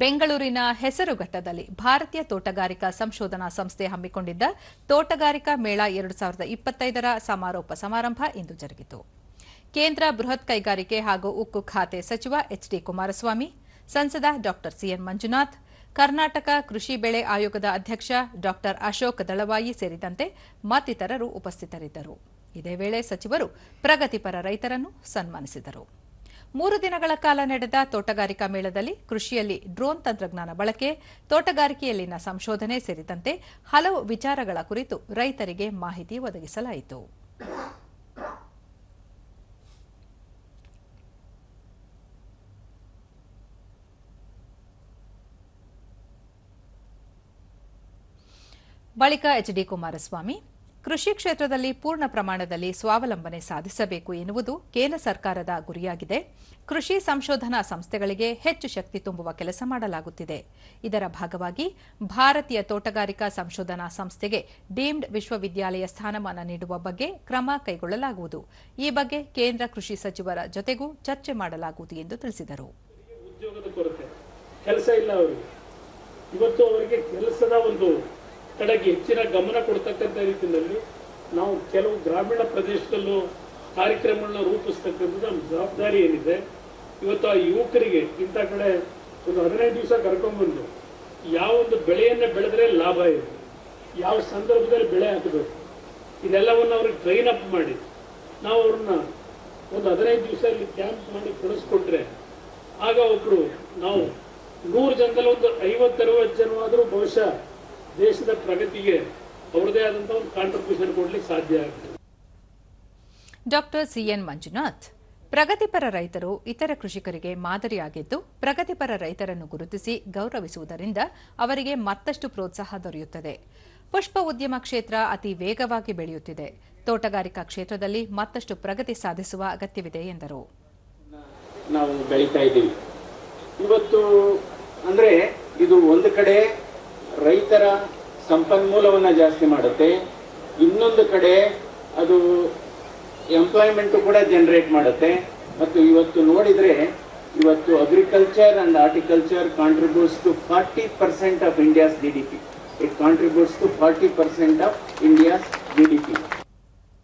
ಬೆಂಗಳೂರಿನ ಹೆಸರುಘಟ್ಟದಲ್ಲಿ ಭಾರತೀಯ ತೋಟಗಾರಿಕಾ ಸಂಶೋಧನಾ ಸಂಸ್ಥೆ ಹಮ್ಮಿಕೊಂಡಿದ್ದ ತೋಟಗಾರಿಕಾ ಮೇಳ ಎರಡು ಸಾವಿರದ ಇಪ್ಪತ್ತೈದರ ಸಮಾರೋಪ ಸಮಾರಂಭ ಇಂದು ಜರುಗಿತು. ಕೇಂದ್ರ ಬೃಹತ್ ಕೈಗಾರಿಕೆ ಹಾಗೂ ಉಕ್ಕು ಖಾತೆ ಸಚಿವ ಎಚ್ ಡಿ ಕುಮಾರಸ್ವಾಮಿ, ಸಂಸದ ಡಾ ಸಿಎನ್ ಮಂಜುನಾಥ್, ಕರ್ನಾಟಕ ಕೃಷಿ ಬೆಳೆ ಆಯೋಗದ ಅಧ್ಯಕ್ಷ ಡಾ ಅಶೋಕ್ ದಳವಾಯಿ ಸೇರಿದಂತೆ ಮತ್ತಿತರರು ಉಪಸ್ಥಿತರಿದ್ದರು. ಇದೇ ವೇಳೆ ಸಚಿವರು ಪ್ರಗತಿಪರ ರೈತರನ್ನು ಸನ್ಮಾನಿಸಿದರು. ಮೂರು ದಿನಗಳ ಕಾಲ ನಡೆದ ತೋಟಗಾರಿಕಾ ಮೇಳದಲ್ಲಿ ಕೃಷಿಯಲ್ಲಿ ಡ್ರೋನ್ ತಂತ್ರಜ್ಞಾನ ಬಳಕೆ, ತೋಟಗಾರಿಕೆಯಲ್ಲಿನ ಸಂಶೋಧನೆ ಸೇರಿದಂತೆ ಹಲವು ವಿಚಾರಗಳ ಕುರಿತು ರೈತರಿಗೆ ಮಾಹಿತಿ ಒದಗಿಸಲಾಯಿತು. ಬಳಿಕ ಎಚ್ ಡಿ ಕುಮಾರಸ್ವಾಮಿ ಕೃಷಿ ಕ್ಷೇತ್ರದಲ್ಲಿ ಪೂರ್ಣ ಪ್ರಮಾಣದಲ್ಲಿ ಸ್ವಾವಲಂಬನೆ ಸಾಧಿಸಬೇಕು ಎನ್ನುವುದು ಕೇಂದ್ರ ಸರ್ಕಾರದ ಗುರಿಯಾಗಿದೆ. ಕೃಷಿ ಸಂಶೋಧನಾ ಸಂಸ್ಥೆಗಳಿಗೆ ಹೆಚ್ಚು ಶಕ್ತಿ ತುಂಬುವ ಕೆಲಸ ಮಾಡಲಾಗುತ್ತಿದೆ. ಇದರ ಭಾಗವಾಗಿ ಭಾರತೀಯ ತೋಟಗಾರಿಕಾ ಸಂಶೋಧನಾ ಸಂಸ್ಥೆಗೆ ಡೀಮ್ಡ್ ವಿಶ್ವವಿದ್ಯಾಲಯ ಸ್ಥಾನಮಾನ ನೀಡುವ ಬಗ್ಗೆ ಕ್ರಮ ಕೈಗೊಳ್ಳಲಾಗುವುದು. ಈ ಬಗ್ಗೆ ಕೇಂದ್ರ ಕೃಷಿ ಸಚಿವರ ಜೊತೆಗೂ ಚರ್ಚೆ ಮಾಡಲಾಗುವುದು ಎಂದು ತಿಳಿಸಿದರು. ಕೆಲಸ ಇಲ್ಲ ಅವರಿಗೆ. ಇವತ್ತು ಅವರಿಗೆ ಕೆಲಸದ ಒಂದು ಕಡೆಗೆ ಹೆಚ್ಚಿನ ಗಮನ ಕೊಡ್ತಕ್ಕಂಥ ರೀತಿಯಲ್ಲಿ ನಾವು ಕೆಲವು ಗ್ರಾಮೀಣ ಪ್ರದೇಶದಲ್ಲೂ ಕಾರ್ಯಕ್ರಮಗಳನ್ನ ರೂಪಿಸ್ತಕ್ಕಂಥದ್ದು ನಮ್ಮ ಜವಾಬ್ದಾರಿ ಏನಿದೆ. ಇವತ್ತು ಆ ಯುವಕರಿಗೆ ಇಂಥ ಕಡೆ ಒಂದು ಹದಿನೈದು ದಿವಸ ಕರ್ಕೊಂಡ್ಬಂದು ಯಾವ ಒಂದು ಬೆಳೆಯನ್ನು ಬೆಳೆದ್ರೆ ಲಾಭ ಇದೆ, ಯಾವ ಸಂದರ್ಭದಲ್ಲಿ ಬೆಳೆ ಹಾಕಬೇಕು, ಇದೆಲ್ಲವನ್ನು ಅವ್ರಿಗೆ ಟ್ರೈನ್ ಅಪ್ ಮಾಡಿ, ನಾವು ಅವ್ರನ್ನ ಒಂದು ಹದಿನೈದು ದಿವಸ ಇಲ್ಲಿ ಕ್ಯಾಂಪ್ ಮಾಡಿ ಕಳಿಸ್ಕೊಟ್ರೆ ಆಗ ಒಬ್ರು ನಾವು ನೂರು ಜನದಲ್ಲಿ ಒಂದು ಐವತ್ತರವತ್ತು ಜನವಾದರೂ ಬಹುಶಃ ದೇಶದ ಪ್ರಗತಿಗೆ ಅವರದೇ ಆದಂಥ ಒಂದು ಕಾಂಟ್ರಿಬ್ಯೂಷನ್ ಕೊಡ್ಲಿಕ್ಕೆ ಸಾಧ್ಯ ಆಗುತ್ತೆ. ಡಾಕ್ಟರ್ ಸಿಎನ್ ಮಂಜುನಾಥ್ ಪ್ರಗತಿಪರ ರೈತರು ಇತರ ಕೃಷಿಕರಿಗೆ ಮಾದರಿಯಾಗಿದ್ದು ಪ್ರಗತಿಪರ ರೈತರನ್ನು ಗುರುತಿಸಿ ಗೌರವಿಸುವುದರಿಂದ ಅವರಿಗೆ ಮತ್ತಷ್ಟು ಪ್ರೋತ್ಸಾಹ ದೊರೆಯುತ್ತದೆ. ಪುಷ್ಪ ಉದ್ಯಮ ಕ್ಷೇತ್ರ ಅತಿ ವೇಗವಾಗಿ ಬೆಳೆಯುತ್ತಿದೆ. ತೋಟಗಾರಿಕಾ ಕ್ಷೇತ್ರದಲ್ಲಿ ಮತ್ತಷ್ಟು ಪ್ರಗತಿ ಸಾಧಿಸುವ ಅಗತ್ಯವಿದೆ ಎಂದರು. ನಾವು ಬೆಳೀತಾ ಇದ್ದೀವಿ. ಇವತ್ತು ಅಂದ್ರೆ ಇದು ಒಂದು ಕಡೆ ರೈತರ ಸಂಪನ್ಮೂಲವನ್ನು ಜಾಸ್ತಿ ಮಾಡುತ್ತೆ. ಇನ್ನೊಂದು ಕಡೆ ಅದು ಎಂಪ್ಲಾಯ್ಮೆಂಟು ಕೂಡ ಜನರೇಟ್ ಮಾಡುತ್ತೆ. ಮತ್ತು ಇವತ್ತು ನೋಡಿದರೆ ಇವತ್ತು agriculture and horticulture contributes to forty percent of India's G D P it contributes to forty percent of India's G D P